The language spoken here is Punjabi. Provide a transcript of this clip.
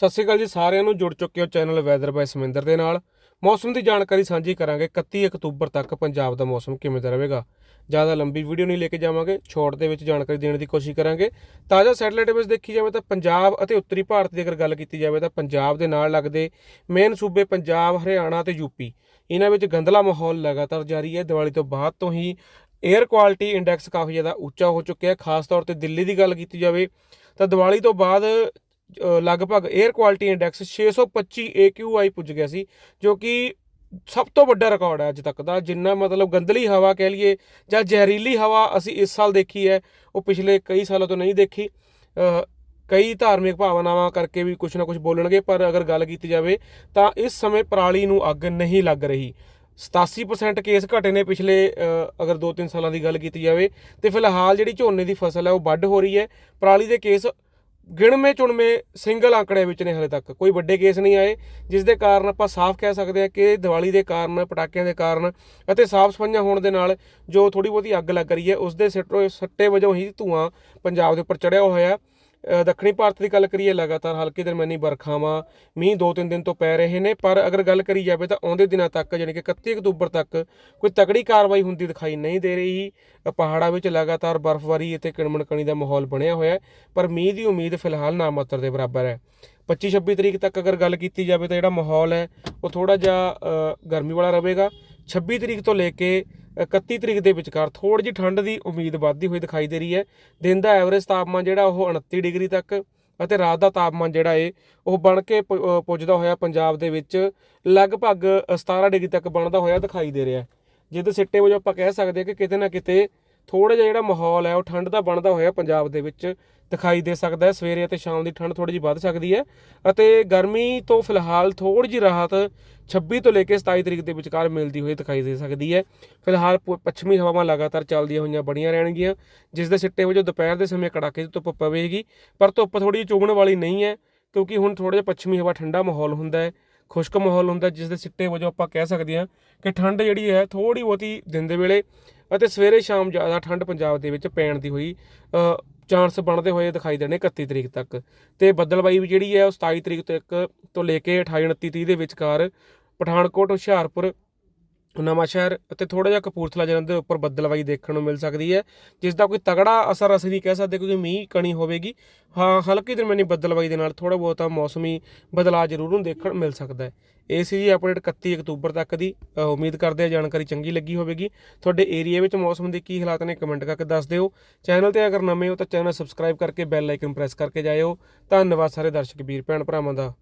ਸਤਿ ਸ਼੍ਰੀ ਅਕਾਲ ਜੀ ਸਾਰਿਆਂ ਨੂੰ, ਜੁੜ ਚੁੱਕੇ ਹੋ ਚੈਨਲ ਵੈਦਰ ਬਾਈ ਸਮਿੰਦਰ ਦੇ ਨਾਲ। ਮੌਸਮ ਦੀ ਜਾਣਕਾਰੀ ਸਾਂਝੀ ਕਰਾਂਗੇ 31 ਅਕਤੂਬਰ ਤੱਕ ਪੰਜਾਬ ਦਾ ਮੌਸਮ ਕਿਵੇਂ ਦਾ ਰਹੇਗਾ। ਜ਼ਿਆਦਾ ਲੰਬੀ ਵੀਡੀਓ ਨਹੀਂ ਲੈ ਕੇ ਜਾਵਾਂਗੇ, ਛੋਟ ਦੇ ਵਿੱਚ ਜਾਣਕਾਰੀ ਦੇਣ ਦੀ ਕੋਸ਼ਿਸ਼ ਕਰਾਂਗੇ। ਤਾਜ਼ਾ ਸੈਟੇਲਾਈਟ ਇਮੇਜ ਦੇਖੀ ਜਾਵੇ ਤਾਂ ਪੰਜਾਬ ਅਤੇ ਉੱਤਰੀ ਭਾਰਤ ਦੀ ਅਗਰ ਗੱਲ ਕੀਤੀ ਜਾਵੇ ਤਾਂ ਪੰਜਾਬ ਦੇ ਨਾਲ ਲੱਗਦੇ ਮੇਨ ਸੂਬੇ ਪੰਜਾਬ, ਹਰਿਆਣਾ ਤੇ ਯੂਪੀ ਇਹਨਾਂ ਵਿੱਚ ਗੰਦਲਾ ਮਾਹੌਲ ਲਗਾਤਾਰ ਜਾਰੀ ਹੈ। ਦੀਵਾਲੀ ਤੋਂ ਬਾਅਦ ਤੋਂ ਹੀ 에ਅਰ ਕੁਆਲਿਟੀ ਇੰਡੈਕਸ ਕਾਫੀ ਜ਼ਿਆਦਾ ਉੱਚਾ ਹੋ ਚੁੱਕਿਆ ਹੈ। ਖਾਸ ਤੌਰ ਤੇ ਦਿੱਲੀ ਦੀ ਗੱਲ ਕੀਤੀ ਜਾਵੇ ਤਾਂ ਦੀਵਾਲੀ ਤੋਂ ਬਾਅਦ ਲਗਭਗ 에ਅਰ ਕੁਆਲਿਟੀ ਇੰਡੈਕਸ 625 AQI ਪੁੱਜ ਗਿਆ ਸੀ, ਜੋ ਕਿ ਸਭ ਤੋਂ ਵੱਡਾ ਰਿਕਾਰਡ ਹੈ ਅੱਜ ਤੱਕ ਦਾ, ਜਿੰਨਾ ਮਤਲਬ ਗੰਦਲੀ ਹਵਾ ਕਹਿ ਲਈਏ ਜਾਂ ਜ਼ਹਿਰੀਲੀ ਹਵਾ ਅਸੀਂ ਇਸ ਸਾਲ ਦੇਖੀ ਹੈ, ਉਹ ਪਿਛਲੇ ਕਈ ਸਾਲਾਂ ਤੋਂ ਨਹੀਂ ਦੇਖੀ। ਕਈ ਧਾਰਮਿਕ ਭਾਵਨਾਵਾਂ ਕਰਕੇ ਵੀ ਕੁਝ ਨਾ ਕੁਝ ਬੋਲਣਗੇ, ਪਰ ਅਗਰ ਗੱਲ ਕੀਤੀ ਜਾਵੇ ਤਾਂ ਇਸ ਸਮੇਂ ਪਰਾਲੀ ਨੂੰ ਅੱਗ ਨਹੀਂ ਲੱਗ ਰਹੀ। 87% ਕੇਸ ਘਟੇ ਨੇ ਪਿਛਲੇ ਅਗਰ 2-3 ਸਾਲਾਂ ਦੀ ਗੱਲ ਕੀਤੀ ਜਾਵੇ, ਤੇ ਫਿਲਹਾਲ ਜਿਹੜੀ ਝੋਨੇ ਦੀ ਫਸਲ ਹੈ, ਉਹ ਵੱਢ ਹੋ ਰਹੀ ਹੈ। ਪਰਾਲੀ ਦੇ ਕੇਸ ਗਿਣਵੇਂ ਚੁਣਵੇਂ ਸਿੰਗਲ ਆંકੜੇ ਵਿੱਚ ਨੇ ਹਲੇ ਤੱਕ। ਕੋਈ ਵੱਡੇ ਕੇਸ ਨਹੀਂ ਆਏ, ਜਿਸ ਦੇ ਕਾਰਨ ਆਪਾਂ ਸਾਫ਼ ਕਹਿ ਸਕਦੇ ਹਾਂ ਕਿ ਦੀਵਾਲੀ ਦੇ ਕਾਰਨ, ਪਟਾਕਿਆਂ ਦੇ ਕਾਰਨ ਅਤੇ ਸਾਫ਼ ਸਫਾਈਆਂ ਹੋਣ ਦੇ ਨਾਲ ਜੋ ਥੋੜੀ ਬਹੁਤੀ ਅੱਗ ਲੱਗ ਰਹੀ ਹੈ ਉਸ ਦੇ ਸਿੱਟੋ ਸੱਟੇ ਵਜੋਂ ਹੀ ਧੂਆਂ ਪੰਜਾਬ ਦੇ ਉੱਪਰ ਚੜਿਆ ਹੋਇਆ। ਦੱਖਣੀ ਭਾਰਤ ਦੀ ਗੱਲ ਕਰੀਏ, ਲਗਾਤਾਰ ਹਲਕੀ ਦਰਮਿਆਨੀ ਵਰਖਾਵਾਂ, ਮੀਂਹ 2-3 ਦਿਨ ਤੋਂ ਪੈ ਰਹੇ ਨੇ, ਪਰ ਅਗਰ ਗੱਲ ਕਰੀ ਜਾਵੇ ਤਾਂ ਆਉਂਦੇ ਦਿਨਾਂ ਤੱਕ ਯਾਨੀ ਕਿ 31 ਅਕਤੂਬਰ ਤੱਕ ਕੋਈ ਤਕੜੀ ਕਾਰਵਾਈ ਹੁੰਦੀ ਦਿਖਾਈ ਨਹੀਂ ਦੇ ਰਹੀ। ਪਹਾੜਾਂ ਵਿੱਚ ਲਗਾਤਾਰ ਬਰਫ਼ਬਾਰੀ ਅਤੇ ਕਿਣਮਣਕਣੀ ਦਾ ਮਾਹੌਲ ਬਣਿਆ ਹੋਇਆ ਹੈ, ਪਰ ਮੀਂਹ ਦੀ ਉਮੀਦ ਫਿਲਹਾਲ ਨਾਮਾਤਰ ਦੇ ਬਰਾਬਰ ਹੈ। 25-26 ਤਰੀਕ ਤੱਕ ਅਗਰ ਗੱਲ ਕੀਤੀ ਜਾਵੇ ਤਾਂ ਜਿਹੜਾ ਮਾਹੌਲ ਹੈ, ਉਹ ਥੋੜਾ ਜਿਹਾ ਗਰਮੀ ਵਾਲਾ ਰਹੇਗਾ। 26 ਤਰੀਕ ਤੋਂ ਲੈ ਕੇ 31 ਤਰੀਕ ਦੇ ਵਿਚਕਾਰ ਥੋੜੀ ਜਿਹੀ ਠੰਡ ਦੀ ਉਮੀਦ ਵੱਧਦੀ ਹੋਈ ਦਿਖਾਈ ਦੇ ਰਹੀ ਹੈ। ਦਿਨ ਦਾ ਐਵਰੇਜ ਤਾਪਮਾਨ ਜਿਹੜਾ ਉਹ 29 ਡਿਗਰੀ ਤੱਕ ਅਤੇ ਰਾਤ ਦਾ ਤਾਪਮਾਨ ਜਿਹੜਾ ਏ, ਉਹ ਬਣ ਕੇ ਪੁੱਜਦਾ ਹੋਇਆ ਪੰਜਾਬ ਦੇ ਵਿੱਚ ਲਗਭਗ 17 ਡਿਗਰੀ ਤੱਕ ਬਣਦਾ ਹੋਇਆ ਦਿਖਾਈ ਦੇ ਰਿਹਾ ਹੈ। ਜਿਹਦੇ ਸਿੱਟੇ ਵਜੋਂ ਆਪਾਂ ਕਹਿ ਸਕਦੇ ਹਾਂ ਕਿ ਕਿਤੇ ਨਾ ਕਿਤੇ ਥੋੜਾ ਜਿਹਾ ਜਿਹੜਾ ਮਾਹੌਲ ਹੈ, ਉਹ ਠੰਡ ਦਾ ਬਣਦਾ ਹੋਇਆ ਪੰਜਾਬ ਦੇ ਵਿੱਚ ਦਿਖਾਈ ਦੇ ਸਕਦਾ ਹੈ। ਸਵੇਰੇ ਅਤੇ ਸ਼ਾਮ ਦੀ ਠੰਡ ਥੋੜੀ ਜਿਹੀ ਵੱਧ ਸਕਦੀ ਹੈ ਅਤੇ ਗਰਮੀ ਤੋਂ ਫਿਲਹਾਲ ਥੋੜੀ ਜਿਹੀ ਰਾਹਤ 26 ਤੋਂ ਲੈ ਕੇ 27 ਤਰੀਕ ਦੇ ਵਿਚਕਾਰ ਮਿਲਦੀ ਹੋਈ ਦਿਖਾਈ ਦੇ ਸਕਦੀ ਹੈ। ਫਿਲਹਾਲ ਪ- ਪੱਛਮੀ ਹਵਾਵਾਂ ਲਗਾਤਾਰ ਚੱਲਦੀਆਂ ਹੋਈਆਂ ਬਣੀਆਂ ਰਹਿਣਗੀਆਂ, ਜਿਸ ਦੇ ਸਿੱਟੇ ਵਜੋਂ ਦੁਪਹਿਰ ਦੇ ਸਮੇਂ ਕੜਾਕੇ ਦੀ ਧੁੱਪ ਪਵੇਗੀ, ਪਰ ਧੁੱਪ ਥੋੜੀ ਜਿਹੀ ਚੁਭਣ ਵਾਲੀ ਨਹੀਂ ਹੈ, ਕਿਉਂਕਿ ਹੁਣ ਥੋੜਾ ਜਿਹਾ ਪੱਛਮੀ ਹਵਾ ਠੰਡਾ ਮਾਹੌਲ ਹੁੰਦਾ ਹੈ, ਖੁਸ਼ਕ ਮਾਹੌਲ ਹੁੰਦਾ ਜਿਸ ਦੇ ਸਿੱਟੇ ਵਜੋਂ ਆਪਾਂ ਕਹਿ ਸਕਦੇ ਹਾਂ ਕਿ ਠੰਡ ਜਿਹੜੀ ਹੈ ਥੋੜੀ ਬਹੁਤੀ ਦਿਨ ਦੇ ਵੇਲੇ ਅਤੇ ਸਵੇਰੇ ਸ਼ਾਮ ਜ਼ਿਆਦਾ ਠੰਡ ਪੰਜਾਬ ਦੇ ਵਿੱਚ ਪੈਣ ਦੀ ਹੋਈ ਚਾਂਸ ਬਣਦੇ ਹੋਏ ਦਿਖਾਈ ਦੇਣੇ 31 ਤਰੀਕ ਤੱਕ। ਤੇ ਬੱਦਲਬਾਈ ਵੀ ਜਿਹੜੀ ਹੈ ਉਹ 27 ਤਰੀਕ ਤੱਕ ਤੋਂ ਲੈ ਕੇ 28 29 30 ਦੇ ਵਿਚਕਾਰ ਪਠਾਨਕੋਟ, ਹੁਸ਼ਿਆਰਪੁਰ ਨਵਾਂਸ਼ਹਿਰ ਅਤੇ ਥੋੜਾ ਜਿਹਾ ਕਪੂਰਥਲਾ ਜਲੰਧਰ ਦੇ ਉੱਪਰ ਬੱਦਲਬਾਈ ਦੇਖਣ ਨੂੰ ਮਿਲ ਸਕਦੀ ਹੈ, ਜਿਸ ਦਾ ਕੋਈ ਤਗੜਾ ਅਸਰ ਅਸੀਂ ਨਹੀਂ ਕਹਿ ਸਕਦੇ ਕਿਉਂਕਿ ਮੀਂਹ ਕਣੀ ਹੋਵੇਗੀ। ਹਾਂ, ਹਲਕੀ ਦਰਮਿਆਨੀ ਬੱਦਲਬਾਈ ਦੇ ਨਾਲ ਥੋੜਾ ਬਹੁਤਾ ਮੌਸਮੀ ਬਦਲਾਅ ਜ਼ਰੂਰ ਨੂੰ ਦੇਖਣ ਮਿਲ ਸਕਦਾ ਹੈ। ਇਹ ਸੀ ਜੀ ਅਪਡੇਟ 31 ਅਕਤੂਬਰ ਤੱਕ ਦੀ। ਉਮੀਦ ਕਰਦੇ ਹਾਂ ਜਾਣਕਾਰੀ ਚੰਗੀ ਲੱਗੀ ਹੋਵੇਗੀ। ਤੁਹਾਡੇ ਏਰੀਆ ਵਿੱਚ ਮੌਸਮ ਦੇ ਕੀ ਹਾਲਾਤ ਨੇ ਕਮੈਂਟ ਕਰਕੇ ਦੱਸ ਦਿਓ। ਚੈਨਲ ਤੇ ਅਗਰ ਨਵੇਂ ਹੋ ਤਾਂ ਚੈਨਲ ਸਬਸਕ੍ਰਾਈਬ ਕਰਕੇ ਬੈਲ ਆਈਕਨ ਪ੍ਰੈਸ ਕਰਕੇ ਜਾਇਓ। ਧੰਨਵਾਦ ਸਾਰੇ ਦਰਸ਼ਕ, ਵੀਰ, ਭੈਣ ਭਰਾਵਾਂ ਦਾ।